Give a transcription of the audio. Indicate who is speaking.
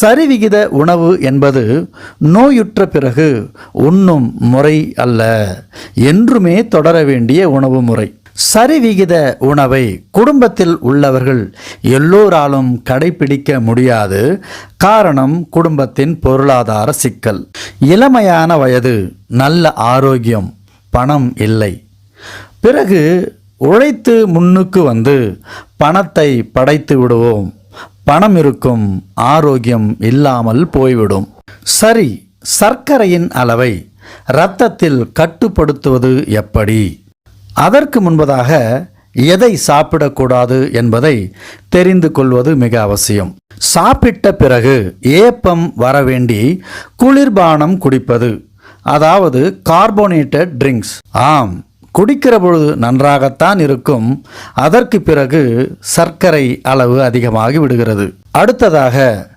Speaker 1: சரிவிகித உணவு என்பது நோயுற்ற பிறகு உண்ணும் முறை அல்ல. என்றுமே தொடர வேண்டிய உணவு முறை. சரிவிகித உணவை குடும்பத்தில் உள்ளவர்கள் எல்லோராலும் கடைபிடிக்க முடியாது. காரணம் குடும்பத்தின் பொருளாதார சிக்கல். இளமையான வயது நல்ல ஆரோக்கியம் பணம் இல்லை. பிறகு உழைத்து முன்னுக்கு வந்து பணத்தை படைத்து விடுவோம். பணம் இருக்கும் ஆரோக்கியம் இல்லாமல் போய்விடும். சரி சர்க்கரையின் அளவை இரத்தத்தில் கட்டுப்படுத்துவது எப்படி? அதற்கு முன்பதாக எதை சாப்பிடக்கூடாது என்பதை தெரிந்து கொள்வது மிக அவசியம். சாப்பிட்ட பிறகு ஏப்பம் வரவேண்டி குளிர்பானம் குடிப்பது அதாவது கார்போனேட்டட் ட்ரிங்க்ஸ். ஆம் குடிக்கிற பொழுது நன்றாகத்தான் இருக்கும். அதற்கு பிறகு சர்க்கரை அளவு அதிகமாகி விடுகிறது. அடுத்ததாக